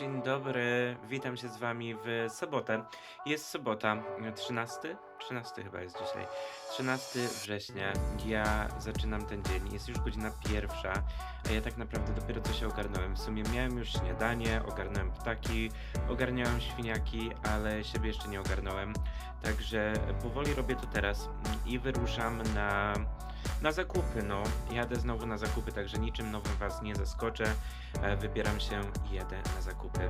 dzień dobry. Witam się z wami w sobotę. Jest sobota, 13? 13 chyba jest dzisiaj. 13 września. Ja zaczynam ten dzień. Jest już godzina pierwsza, a ja tak naprawdę dopiero co się ogarnąłem. W sumie miałem już śniadanie, ogarnąłem ptaki, ogarniałem świniaki, ale siebie jeszcze nie ogarnąłem. Także powoli robię to teraz i wyruszam na, na zakupy. No, jadę znowu na zakupy, także niczym nowym was nie zaskoczę. E, Wybieram się i jadę na zakupy.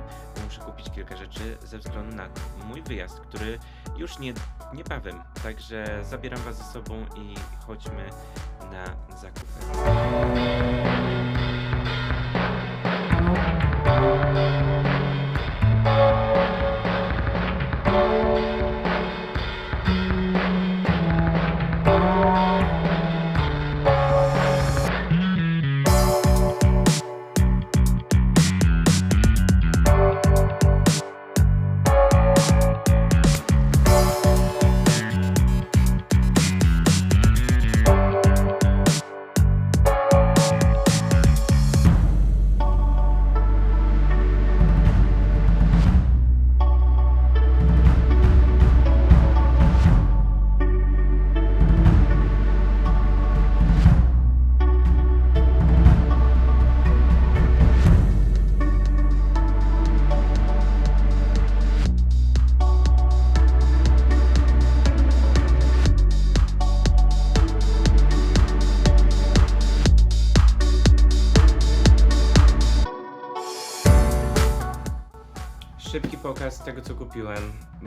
Muszę kupić kilka rzeczy ze względu na mój wyjazd, który już nie, niebawem. Także zabieram Was ze sobą i chodźmy na zakupy.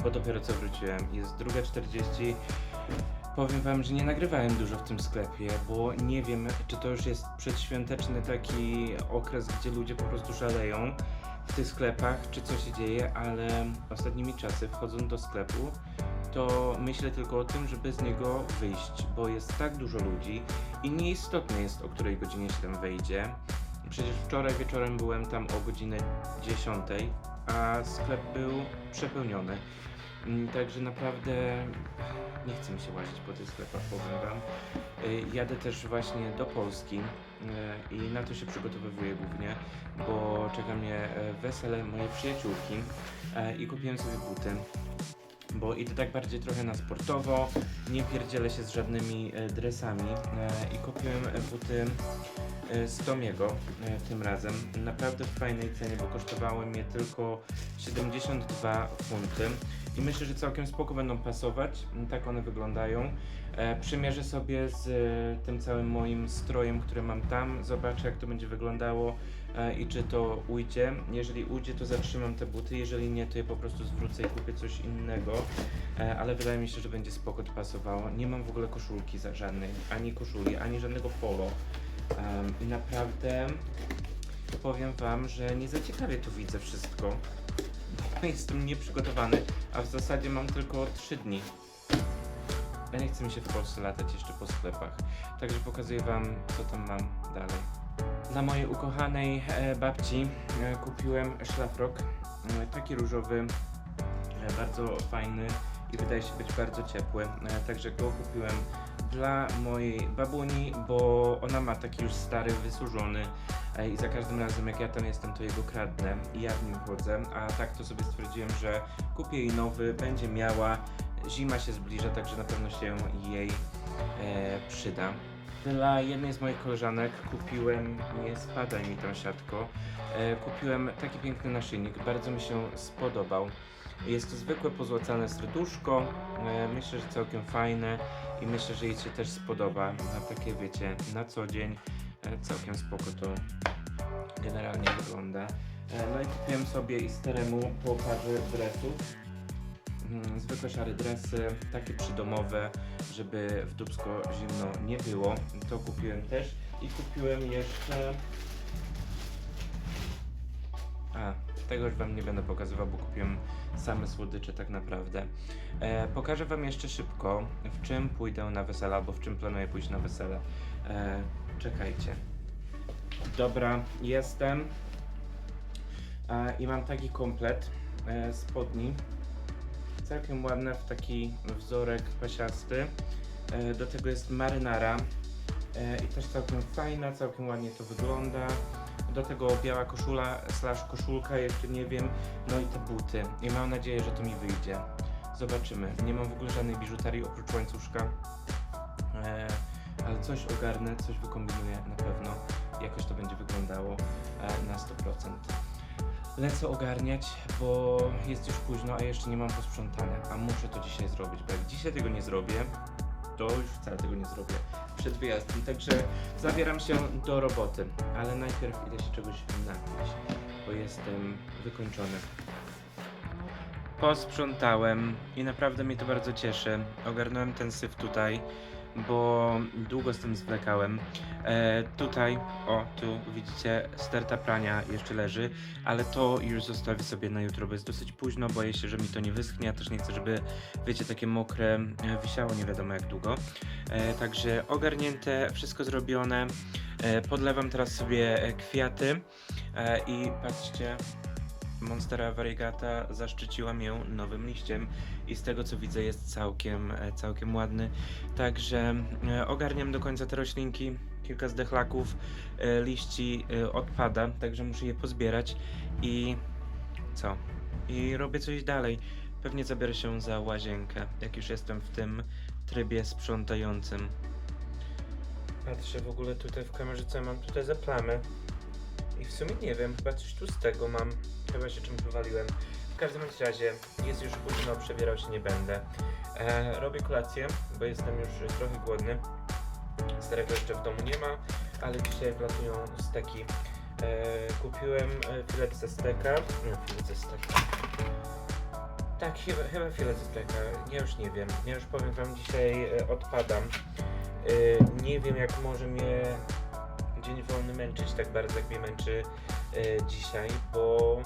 Bo dopiero co wróciłem. Jest druga 40. Powiem wam, że nie nagrywałem dużo w tym sklepie, bo nie wiem, czy to już jest przedświąteczny taki okres, gdzie ludzie po prostu szaleją w tych sklepach, czy co się dzieje, ale ostatnimi czasy wchodząc do sklepu, to myślę tylko o tym, żeby z niego wyjść, bo jest tak dużo ludzi i nieistotne jest, o której godzinie się tam wejdzie. Przecież wczoraj wieczorem byłem tam o godzinę 10, a sklep był przepełniony. Mm, Także naprawdę nie chce mi się łazić po tych sklepach, powiem wam. Y, Jadę też właśnie do Polski y, i na to się przygotowywuję głównie, bo czeka mnie e, wesele mojej przyjaciółki e, i kupiłem sobie buty. Bo idę tak bardziej trochę na sportowo, nie pierdzielę się z żadnymi e, dresami i kupiłem buty z Tomiego e, tym razem. Naprawdę w fajnej cenie, bo kosztowały mnie tylko 72 funty. I myślę, że całkiem spoko będą pasować. Tak one wyglądają. E, przymierzę sobie z e, tym całym moim strojem, który mam tam. Zobaczę, jak to będzie wyglądało e, i czy to ujdzie. Jeżeli ujdzie, to zatrzymam te buty. Jeżeli nie, to je po prostu zwrócę i kupię coś innego. E, ale wydaje mi się, że będzie spoko to pasowało. Nie mam w ogóle koszulki za żadnej, ani koszuli, ani żadnego polo. Em, I naprawdę powiem wam, że nie za ciekawie tu widzę wszystko. Jestem nieprzygotowany, a w zasadzie mam tylko 3 dni. Ja nie chcę mi się w Polsce latać jeszcze po sklepach. Także pokazuję wam, co tam mam dalej. Dla mojej ukochanej e, babci e, kupiłem szlafrok. E, taki różowy, e, bardzo fajny i wydaje się być bardzo ciepły. E, także go kupiłem dla mojej babuni, bo ona ma taki już stary, wysłużony e, i za każdym razem jak ja tam jestem, to jego kradnę i ja w nim chodzę, a tak to sobie stwierdziłem, że kupię jej nowy, będzie miała, zima się zbliża, także na pewno się jej e, przyda. Dla jednej z moich koleżanek kupiłem, nie spadaj mi tą siatko, e, kupiłem taki piękny naszyjnik, bardzo mi się spodobał. Jest to zwykłe pozłacane serduszko, e, myślę, że całkiem fajne i myślę, że jej się też spodoba, na takie wiecie, na co dzień, e, całkiem spoko to generalnie wygląda. E, No i kupiłem sobie i staremu po parze dresów. Mm, Zwykłe szare dresy, takie przydomowe, żeby w dubsko zimno nie było. To kupiłem też i kupiłem jeszcze... A, tego już wam nie będę pokazywał, bo kupiłem same słodycze tak naprawdę. E, pokażę wam jeszcze szybko, w czym pójdę na wesele, albo w czym planuję pójść na wesele. E, czekajcie. Dobra, jestem. E, I mam taki komplet e, spodni. Całkiem ładne, w taki wzorek pasiasty. E, do tego jest marynara. E, I też całkiem fajna, całkiem ładnie to wygląda. Do tego biała koszula slash koszulka, jeszcze nie wiem, no i te buty. I mam nadzieję, że to mi wyjdzie. Zobaczymy. Nie mam w ogóle żadnej biżuterii oprócz łańcuszka. E, ale coś ogarnę, coś wykombinuję na pewno. Jakoś to będzie wyglądało e, na 100%. Lecę ogarniać, bo jest już późno, a jeszcze nie mam posprzątania. A muszę to dzisiaj zrobić, bo jak dzisiaj tego nie zrobię, to już wcale tego nie zrobię przed wyjazdem. Także zabieram się do roboty, ale najpierw idę się czegoś napić, bo jestem wykończony. Posprzątałem i naprawdę mnie to bardzo cieszy. Ogarnąłem ten syf tutaj, bo długo z tym zwlekałem. E, tutaj, o, tu widzicie, sterta prania jeszcze leży, ale to już zostawię sobie na jutro, bo jest dosyć późno. Boję się, że mi to nie wyschnie. Ja też nie chcę, żeby, wiecie, takie mokre e, wisiało nie wiadomo jak długo. E, także ogarnięte, wszystko zrobione. E, podlewam teraz sobie e, kwiaty e, i patrzcie, Monstera variegata zaszczyciła mnie nowym liściem i z tego co widzę jest całkiem, e, całkiem ładny. Także e, ogarniam do końca te roślinki, kilka zdechlaków, e, liści odpada, także muszę je pozbierać i co? I robię coś dalej. Pewnie zabiorę się za łazienkę, jak już jestem w tym trybie sprzątającym. Patrzę w ogóle tutaj w kamerze, co mam tutaj za plamy. I w sumie nie wiem, chyba coś tu z tego mam. Chyba się czym wywaliłem. W każdym razie jest już późno, przebierał się nie będę. E, robię kolację, bo jestem już trochę głodny. Starego jeszcze w domu nie ma, ale dzisiaj wlatują steki. E, kupiłem e, filet ze steka. Nie, filet ze steka. Tak, chyba, chyba filet ze steka. Ja już nie wiem. Ja już powiem wam, dzisiaj e, odpadam. E, nie wiem, jak może mnie dzień wolny męczyć tak bardzo, jak mnie męczy e, dzisiaj, bo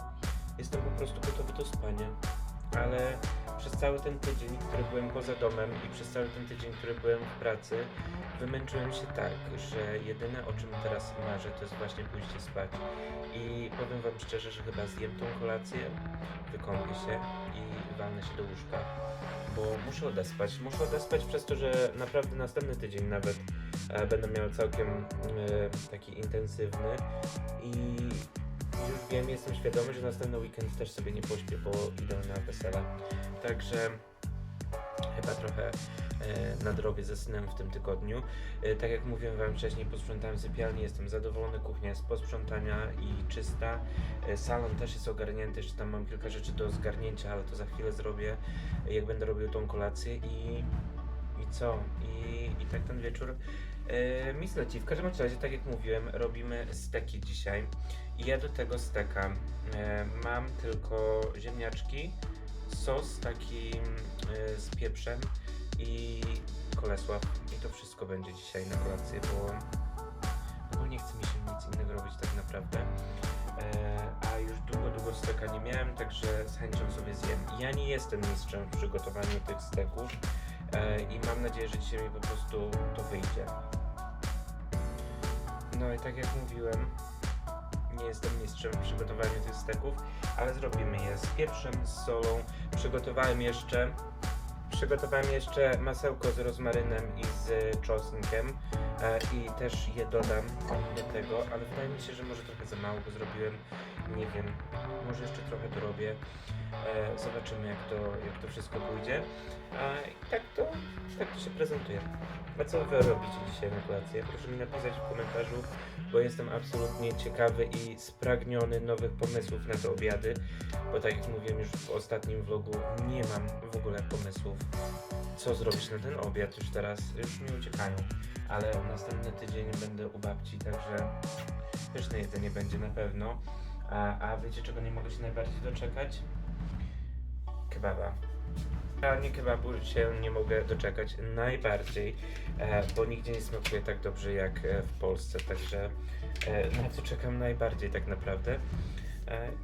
jestem po prostu gotowy do spania. Ale przez cały ten tydzień, który byłem poza domem i przez cały ten tydzień, który byłem w pracy, wymęczyłem się tak, że jedyne o czym teraz marzę, to jest właśnie pójście spać. I powiem wam szczerze, że chyba zjem tą kolację, wykąpię się i walnę się do łóżka. Bo muszę odespać. Muszę odespać przez to, że naprawdę następny tydzień nawet będę miał całkiem e, taki intensywny i już wiem, jestem świadomy, że następny weekend też sobie nie pośpię, bo idę na wesele. Także chyba trochę e, nadrobię ze snem w tym tygodniu. E, tak jak mówiłem Wam wcześniej, posprzątałem sypialnię, jestem zadowolony, kuchnia jest posprzątania i czysta. E, salon też jest ogarnięty, jeszcze tam mam kilka rzeczy do zgarnięcia, ale to za chwilę zrobię, e, jak będę robił tą kolację i, i co? I, I tak ten wieczór e, mi zleci. W każdym razie, tak jak mówiłem, robimy steki dzisiaj. I ja do tego steka e, mam tylko ziemniaczki, sos taki e, z pieprzem i kolesław. I to wszystko będzie dzisiaj na kolację, bo, bo nie chce mi się nic innego robić tak naprawdę. A już długo, długo steka nie miałem, także z chęcią sobie zjem. Ja nie jestem mistrzem w przygotowaniu tych steków i mam nadzieję, że dzisiaj mi po prostu to wyjdzie. No i tak jak mówiłem, nie jestem mistrzem w przygotowaniu tych steków, ale zrobimy je z pieprzem, z solą. Przygotowałem jeszcze przygotowałem jeszcze masełko z rozmarynem i z czosnkiem e, i też je dodam do tego, ale wydaje mi się, że może trochę za mało go zrobiłem. Nie wiem, może jeszcze trochę dorobię. E, zobaczymy jak to, jak to wszystko pójdzie. A, I tak to, tak to się prezentuje. A co wy robicie dzisiaj na kolację? Proszę mi napisać w komentarzu, bo jestem absolutnie ciekawy i spragniony nowych pomysłów na te obiady, bo tak jak mówiłem już w ostatnim vlogu, nie mam w ogóle pomysłów, co zrobić na ten obiad już teraz, już mi uciekają, ale następny tydzień będę u babci, także pyszne jedzenie będzie na pewno. A, a wiecie czego nie mogę się najbardziej doczekać? Kebaba. Ja nie kebabu się nie mogę doczekać najbardziej, e, bo nigdzie nie smakuje tak dobrze jak e, w Polsce, także e, na co czekam najbardziej tak naprawdę.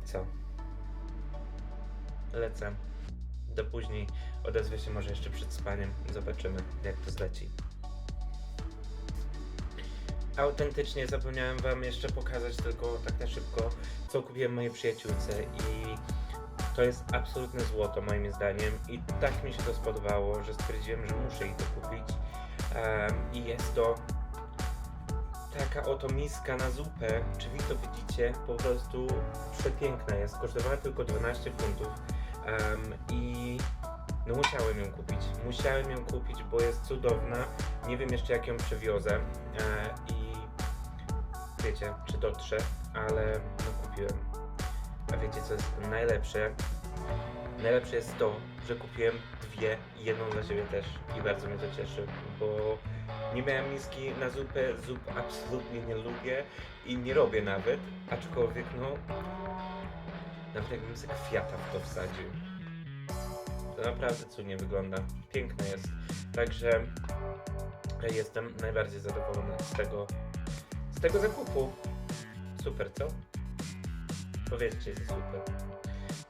Co? Lecę. Do później. Odezwę się może jeszcze przed spaniem. Zobaczymy jak to zleci. Autentycznie zapomniałem wam jeszcze pokazać tylko tak na szybko, co kupiłem mojej przyjaciółce i to jest absolutne złoto moim zdaniem i tak mi się to spodobało, że stwierdziłem, że muszę jej to kupić Em, i jest to taka oto miska na zupę. Czy wy to widzicie? Po prostu przepiękna jest. Kosztowała tylko 12 funtów. Em, I no musiałem ją kupić. Musiałem ją kupić, bo jest cudowna. Nie wiem jeszcze jak ją przywiozę. E, I wiecie, czy dotrze, ale no kupiłem. A wiecie co jest najlepsze? Najlepsze jest to, że kupiłem dwie i jedną dla siebie też. I bardzo mnie to cieszy, bo nie miałem miski na zupę, zup absolutnie nie lubię i nie robię nawet, aczkolwiek no, nawet jakbym sobie kwiata w to wsadził. To naprawdę cudnie wygląda, piękne jest. Także jestem najbardziej zadowolony z tego, tego zakupu. Super, co? Powiedzcie, że super.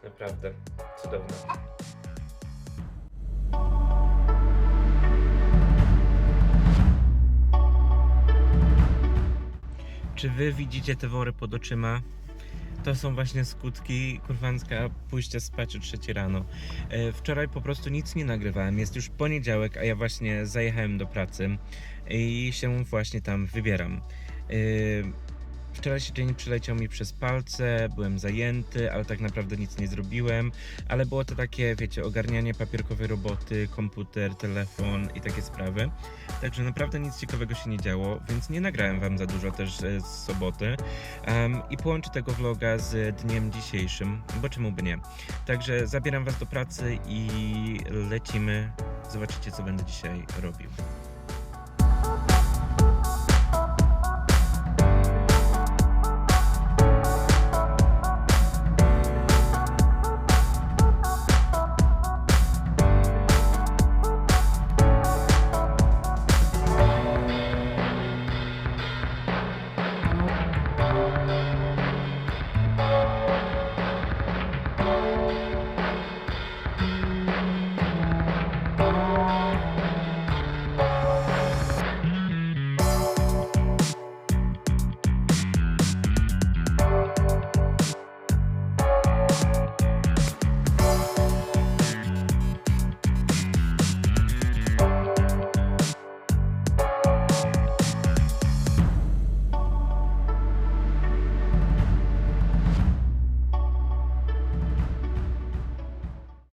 Naprawdę, cudowne. Czy wy widzicie te wory pod oczyma? To są właśnie skutki kurwanska pójścia spać o 3 rano. E, wczoraj po prostu nic nie nagrywałem. Jest już poniedziałek, a ja właśnie zajechałem do pracy i się właśnie tam wybieram. Wczorajszy dzień przeleciał mi przez palce, byłem zajęty, ale tak naprawdę nic nie zrobiłem. Ale było to takie, wiecie, ogarnianie papierkowej roboty, komputer, telefon i takie sprawy. Także naprawdę nic ciekawego się nie działo, więc nie nagrałem wam za dużo też e, z soboty. Em, I połączę tego vloga z dniem dzisiejszym, bo czemu by nie. Także zabieram was do pracy i lecimy. Zobaczycie, co będę dzisiaj robił.